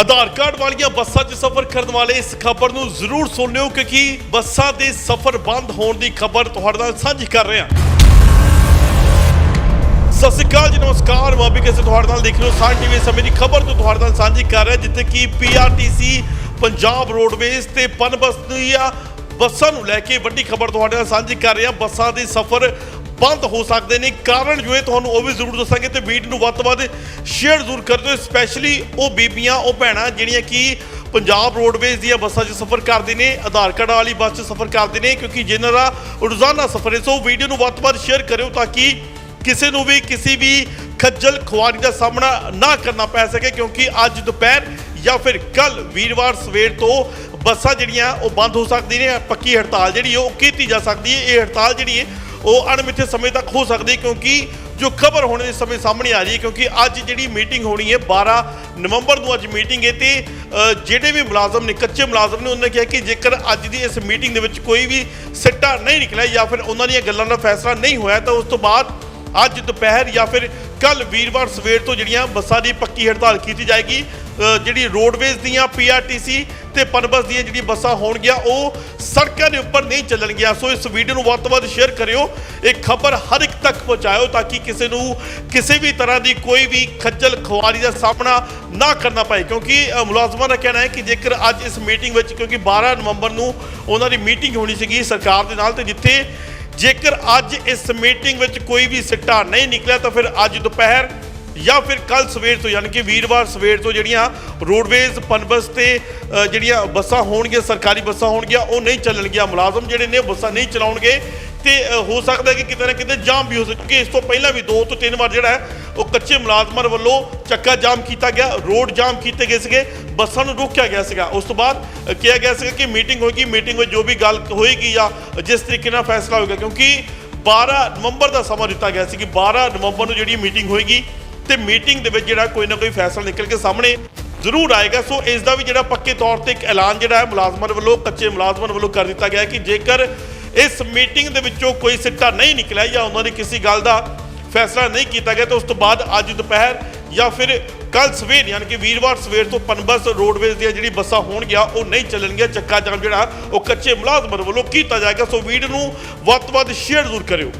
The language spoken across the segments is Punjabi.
ਆਧਾਰ ਕਾਰਡ ਵਾਲੀਆਂ ਬੱਸਾਂ 'ਚ ਸਫ਼ਰ ਕਰਨ ਵਾਲੇ ਇਸ ਖਬਰ ਨੂੰ ਜ਼ਰੂਰ ਸੁਣ ਲਿਓ ਕਿਉਂਕਿ ਬੱਸਾਂ ਦੇ ਸਫ਼ਰ ਬੰਦ ਹੋਣ ਦੀ ਖਬਰ ਤੁਹਾਡੇ ਨਾਲ ਸਾਂਝੀ ਕਰ ਰਹੇ ਹਾਂ। ਸਤਿ ਸ਼੍ਰੀ ਅਕਾਲ ਜੀ, ਨਮਸਕਾਰ। ਮੈਂ ਕਿਸੇ ਤੁਹਾਡੇ ਨਾਲ ਦੇਖ ਰਹੇ ਹੋ ਸਾਨ ਟੀਵੀ ਸਮੇਂ ਦੀ ਖਬਰ ਤੋਂ ਤੁਹਾਡੇ ਨਾਲ ਸਾਂਝੀ ਕਰ ਰਿਹਾ, ਜਿੱਥੇ ਕਿ ਪੀਆਰਟੀਸੀ ਪੰਜਾਬ ਰੋਡਵੇਜ਼ ਤੇ ਪਨਬਸ ਦੀਆਂ ਬੱਸਾਂ ਨੂੰ ਲੈ ਕੇ ਵੱਡੀ ਖਬਰ ਤੁਹਾਡੇ ਨਾਲ ਸਾਂਝੀ ਕਰ ਰਿਹਾ। ਬੱਸਾਂ ਦੇ ਸਫ਼ਰ ਬੰਦ ਹੋ ਸਕਦੇ ਨੇ। ਕਾਰਨ ਜੋ ਹੈ ਤੁਹਾਨੂੰ ਉਹ ਵੀ ਜ਼ਰੂਰ ਦੱਸਾਂਗੇ ਤੇ ਵੀਡੀਓ ਨੂੰ ਵੱਧ ਤੋਂ ਵੱਧ ਸ਼ੇਅਰ ਜ਼ਰੂਰ ਕਰ ਦਿਓ। ਸਪੈਸ਼ਲੀ ਉਹ ਬੀਬੀਆਂ, ਉਹ ਭੈਣਾਂ ਜਿਹੜੀਆਂ ਕਿ ਪੰਜਾਬ ਰੋਡਵੇਜ਼ ਦੀਆਂ ਬੱਸਾਂ 'ਚ ਸਫ਼ਰ ਕਰਦੇ ਨੇ, ਆਧਾਰ ਕਾਰਡ ਵਾਲੀ ਬੱਸ 'ਚ ਸਫ਼ਰ ਕਰਦੇ ਨੇ, ਕਿਉਂਕਿ ਜਿਨ੍ਹਾਂ ਦਾ ਰੋਜ਼ਾਨਾ ਸਫ਼ਰ ਹੈ, ਸੋ ਵੀਡੀਓ ਨੂੰ ਵੱਧ ਤੋਂ ਵੱਧ ਸ਼ੇਅਰ ਕਰਿਓ ਤਾਂ ਕਿ ਕਿਸੇ ਨੂੰ ਵੀ, ਕਿਸੇ ਵੀ ਖੱਜਲ ਖੁਆਰੀ ਦਾ ਸਾਹਮਣਾ ਨਾ ਕਰਨਾ ਪੈ ਸਕੇ, ਕਿਉਂਕਿ ਅੱਜ ਦੁਪਹਿਰ ਜਾਂ ਫਿਰ ਕੱਲ ਵੀਰਵਾਰ ਸਵੇਰ ਤੋਂ ਬੱਸਾਂ ਜਿਹੜੀਆਂ ਉਹ ਬੰਦ ਹੋ ਸਕਦੀਆਂ ਨੇ। ਪੱਕੀ ਹੜਤਾਲ ਜਿਹੜੀ ਉਹ ਕੀਤੀ ਜਾ ਸਕਦੀ ਹੈ। ਇਹ ਹੜਤਾਲ ਜਿਹੜੀ ਹੈ ਉਹ ਅਣਮਿੱਥੇ ਸਮੇਂ ਤੱਕ ਹੋ ਸਕਦੀ ਕਿਉਂਕਿ ਜੋ ਖਬਰ ਹੋਣ ਦੇ ਸਮੇਂ ਸਾਹਮਣੇ ਆ ਰਹੀ ਹੈ, ਕਿਉਂਕਿ ਅੱਜ ਜਿਹੜੀ ਮੀਟਿੰਗ ਹੋਣੀ ਹੈ 12 ਨਵੰਬਰ ਨੂੰ ਅੱਜ ਮੀਟਿੰਗ ਹੈ ਤੇ ਜਿਹੜੇ ਵੀ ਮੁਲਾਜ਼ਮ ਨੇ, ਕੱਚੇ ਮੁਲਾਜ਼ਮ ਨੇ, ਉਹਨਾਂ ਨੇ ਕਿਹਾ ਕਿ ਜੇਕਰ ਅੱਜ ਦੀ ਇਸ ਮੀਟਿੰਗ ਦੇ ਵਿੱਚ ਕੋਈ ਵੀ ਸਿੱਟਾ ਨਹੀਂ ਨਿਕਲਿਆ ਜਾਂ ਫਿਰ ਉਹਨਾਂ ਦੀਆਂ ਗੱਲਾਂ ਦਾ ਫੈਸਲਾ ਨਹੀਂ ਹੋਇਆ, ਤਾਂ ਉਸ ਤੋਂ ਬਾਅਦ ਅੱਜ ਦੁਪਹਿਰ ਜਾਂ ਫਿਰ ਕੱਲ ਵੀਰਵਾਰ ਸਵੇਰ ਤੋਂ ਜਿਹੜੀਆਂ ਬੱਸਾਂ ਦੀ ਪੱਕੀ ਹੜਤਾਲ ਕੀਤੀ ਜਾਏਗੀ ਜਿਹੜੀ ਰੋਡਵੇਜ਼ ਦੀਆਂ ਪੀਆਰਟੀਸੀ ਤੇ ਪਨਬਸ ਦੀਆਂ ਜਿਹੜੀਆਂ ਬੱਸਾਂ ਹੋਣਗੀਆਂ, ਉਹ ਸੜਕਾਂ ਦੇ ਉੱਪਰ ਨਹੀਂ ਚੱਲਣਗੀਆਂ ਸੋ ਇਸ ਵੀਡੀਓ ਨੂੰ ਵੱਧ ਤੋਂ ਵੱਧ ਸ਼ੇਅਰ ਕਰਿਓ। ਇਹ ਖਬਰ ਹਰ ਇੱਕ ਤੱਕ ਪਹੁੰਚਾਇਓ ਤਾਂ ਕਿ ਕਿਸੇ ਨੂੰ ਕਿਸੇ ਵੀ ਤਰ੍ਹਾਂ ਦੀ ਕੋਈ ਵੀ ਖੱਜਲ ਖੁਆਰੀ ਦਾ ਸਾਹਮਣਾ ਨਾ ਕਰਨਾ ਪਏ। ਕਿਉਂਕਿ ਮੁਲਾਜ਼ਮਾਂ ਦਾ ਕਹਿਣਾ ਹੈ ਕਿ ਜੇਕਰ ਅੱਜ ਇਸ ਮੀਟਿੰਗ ਵਿੱਚ ਕਿਉਂਕਿ 12 ਨਵੰਬਰ ਨੂੰ ਉਹਨਾਂ ਦੀ ਮੀਟਿੰਗ ਹੋਣੀ ਸੀਗੀ ਸਰਕਾਰ ਦੇ ਨਾਲ ਤੇ ਜਿੱਥੇ ਜੇਕਰ ਅੱਜ ਇਸ ਮੀਟਿੰਗ ਵਿੱਚ ਕੋਈ ਵੀ ਸਿੱਟਾ ਨਹੀਂ ਨਿਕਲਿਆ ਤਾਂ ਫਿਰ ਅੱਜ ਦੁਪਹਿਰ ਜਾਂ ਫਿਰ ਕੱਲ ਸਵੇਰ ਤੋਂ ਯਾਨੀ ਕਿ ਵੀਰਵਾਰ ਸਵੇਰ ਤੋਂ ਜਿਹੜੀਆਂ ਰੋਡਵੇਜ਼ ਪਨਬਸ ਤੇ ਅ, ਜਿਹੜੀਆਂ ਬੱਸਾਂ ਹੋਣਗੀਆਂ ਸਰਕਾਰੀ ਬੱਸਾਂ ਹੋਣਗੀਆਂ ਉਹ ਨਹੀਂ ਚੱਲਣਗੀਆਂ। ਮੁਲਾਜ਼ਮ ਜਿਹੜੇ ਨੇ ਉਹ ਬੱਸਾਂ ਨਹੀਂ ਚਲਾਉਣਗੇ। ਤੇ ਹੋ ਸਕਦਾ ਕਿ ਕਿਤੇ ਨਾ ਕਿਤੇ ਜਾਮ ਵੀ ਹੋ ਸਕੇ ਕਿਉਂਕਿ ਇਸ ਤੋਂ ਪਹਿਲਾਂ ਵੀ ਦੋ ਤੋਂ ਤਿੰਨ ਵਾਰ ਜਿਹੜਾ ਹੈ ਉਹ ਕੱਚੇ ਮੁਲਾਜ਼ਮਾਂ ਵੱਲੋਂ ਚੱਕਾ ਜਾਮ ਕੀਤਾ ਗਿਆ ਰੋਡ ਜਾਮ ਕੀਤੇ ਗਏ ਸੀਗੇ ਬੱਸਾਂ ਨੂੰ ਰੋਕਿਆ ਗਿਆ ਸੀਗਾ। ਉਸ ਤੋਂ ਬਾਅਦ ਕਿਹਾ ਗਿਆ ਸੀਗਾ ਕਿ ਮੀਟਿੰਗ ਹੋਏਗੀ ਮੀਟਿੰਗ ਵਿੱਚ ਜੋ ਵੀ ਗੱਲ ਹੋਏਗੀ ਜਾਂ ਜਿਸ ਤਰੀਕੇ ਨਾਲ ਫੈਸਲਾ ਹੋਏਗਾ ਕਿਉਂਕਿ 12 ਨਵੰਬਰ ਦਾ ਸਮਾਂ ਦਿੱਤਾ ਗਿਆ ਸੀ ਕਿ 12 ਨਵੰਬਰ ਨੂੰ ਜਿਹੜੀ ਮੀਟਿੰਗ ਹੋਏਗੀ ਤੇ ਮੀਟਿੰਗ ਦੇ ਵਿੱਚ ਜਿਹੜਾ ਕੋਈ ਨਾ ਕੋਈ ਫੈਸਲਾ ਨਿਕਲ ਕੇ ਸਾਹਮਣੇ ਜ਼ਰੂਰ ਆਏਗਾ। ਸੋ ਇਸ ਦਾ ਵੀ ਜਿਹੜਾ ਪੱਕੇ ਤੌਰ ਤੇ ਇੱਕ ਐਲਾਨ ਜਿਹੜਾ ਹੈ ਮੁਲਾਜ਼ਮਾਂ ਵੱਲੋਂ, ਕੱਚੇ ਮੁਲਾਜ਼ਮਾਂ ਵੱਲੋਂ ਕਰ ਦਿੱਤਾ ਗਿਆ ਹੈ ਕਿ ਜੇਕਰ ਇਸ ਮੀਟਿੰਗ ਦੇ ਵਿੱਚੋਂ ਕੋਈ ਸਿੱਟਾ ਨਹੀਂ ਨਿਕਲਿਆ ਜਾਂ ਉਹਨਾਂ ਦੀ ਕਿਸੇ ਗੱਲ ਦਾ ਫੈਸਲਾ ਨਹੀਂ ਕੀਤਾ ਗਿਆ, ਤਾਂ ਉਸ ਤੋਂ ਬਾਅਦ ਅੱਜ ਦੁਪਹਿਰ ਜਾਂ ਫਿਰ ਕੱਲ ਸਵੇਰ, ਯਾਨੀ ਕਿ ਵੀਰਵਾਰ ਸਵੇਰ ਤੋਂ ਪਨਬਸ ਰੋਡਵੇਜ਼ ਦੀਆਂ ਜਿਹੜੀ ਬੱਸਾਂ ਹੋਣਗੀਆਂ, ਉਹ ਨਹੀਂ ਚੱਲਣਗੀਆਂ। ਚੱਕਾ ਜਾਮ ਜਿਹੜਾ, ਉਹ ਕੱਚੇ ਮੁਲਾਜ਼ਮਾਂ ਵੱਲੋਂ ਕੀਤਾ ਜਾਏਗਾ। ਸੋ ਵੀਡੀਓ ਨੂੰ ਵੱਧ ਤੋਂ ਵੱਧ ਸ਼ੇਅਰ ਜ਼ਰੂਰ ਕਰਿਓ।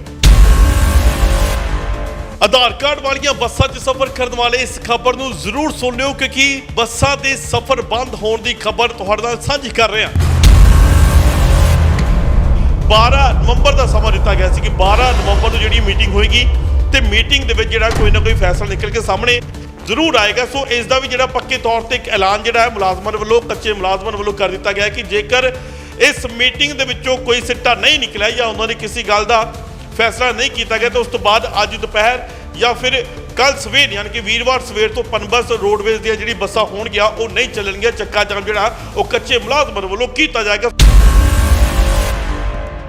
ਆਧਾਰ ਕਾਰਡ ਵਾਲੀਆਂ ਬੱਸਾਂ 'ਚ ਸਫ਼ਰ ਕਰਨ ਵਾਲੇ ਇਸ ਖਬਰ ਨੂੰ ਜ਼ਰੂਰ ਸੁਣ ਲਿਓ, ਕਿਉਂਕਿ ਬੱਸਾਂ ਦੇ ਸਫ਼ਰ ਬੰਦ ਹੋਣ ਦੀ ਖਬਰ ਤੁਹਾਡੇ ਨਾਲ ਸਾਂਝੀ ਕਰ ਰਹੇ ਹਾਂ। 12 ਨਵੰਬਰ ਦਾ ਸਮਾਂ ਦਿੱਤਾ ਗਿਆ ਸੀ ਕਿ 12 ਨਵੰਬਰ ਨੂੰ ਜਿਹੜੀ ਮੀਟਿੰਗ ਹੋਏਗੀ ਤੇ ਮੀਟਿੰਗ ਦੇ ਵਿੱਚ ਜਿਹੜਾ ਕੋਈ ਨਾ ਕੋਈ ਫੈਸਲਾ ਨਿਕਲ ਕੇ ਸਾਹਮਣੇ ਜ਼ਰੂਰ ਆਏਗਾ। ਸੋ ਇਸ ਦਾ ਵੀ ਜਿਹੜਾ ਪੱਕੇ ਤੌਰ ਤੇ ਇੱਕ ਐਲਾਨ ਜਿਹੜਾ ਹੈ, ਮੁਲਾਜ਼ਮਾਂ ਵੱਲੋਂ, ਕੱਚੇ ਮੁਲਾਜ਼ਮਾਂ ਵੱਲੋਂ ਕਰ ਦਿੱਤਾ ਗਿਆ ਕਿ ਜੇਕਰ ਇਸ ਮੀਟਿੰਗ ਦੇ ਵਿੱਚੋਂ ਕੋਈ ਸਿੱਟਾ ਨਹੀਂ ਨਿਕਲਿਆ ਜਾਂ ਉਹਨਾਂ ਦੀ ਕਿਸੇ ਗੱਲ ਦਾ ਫੈਸਲਾ ਨਹੀਂ ਕੀਤਾ ਗਿਆ ਤਾਂ ਉਸ ਤੋਂ ਬਾਅਦ ਅੱਜ ਦੁਪਹਿਰ ਜਾਂ ਫਿਰ ਕੱਲ ਸਵੇਰ, ਯਾਨੀ ਕਿ ਵੀਰਵਾਰ ਸਵੇਰ ਤੋਂ ਪਨਬਸ ਰੋਡਵੇਜ਼ ਦੀਆਂ ਜਿਹੜੀ ਬੱਸਾਂ ਹੋਣਗੀਆਂ, ਉਹ ਨਹੀਂ ਚੱਲਣਗੀਆਂ। ਚੱਕਾ ਜਾਮ ਜਿਹੜਾ, ਉਹ ਕੱਚੇ ਮੁਲਾਜ਼ਮਾਂ ਵੱਲੋਂ ਕੀਤਾ ਜਾਏਗਾ।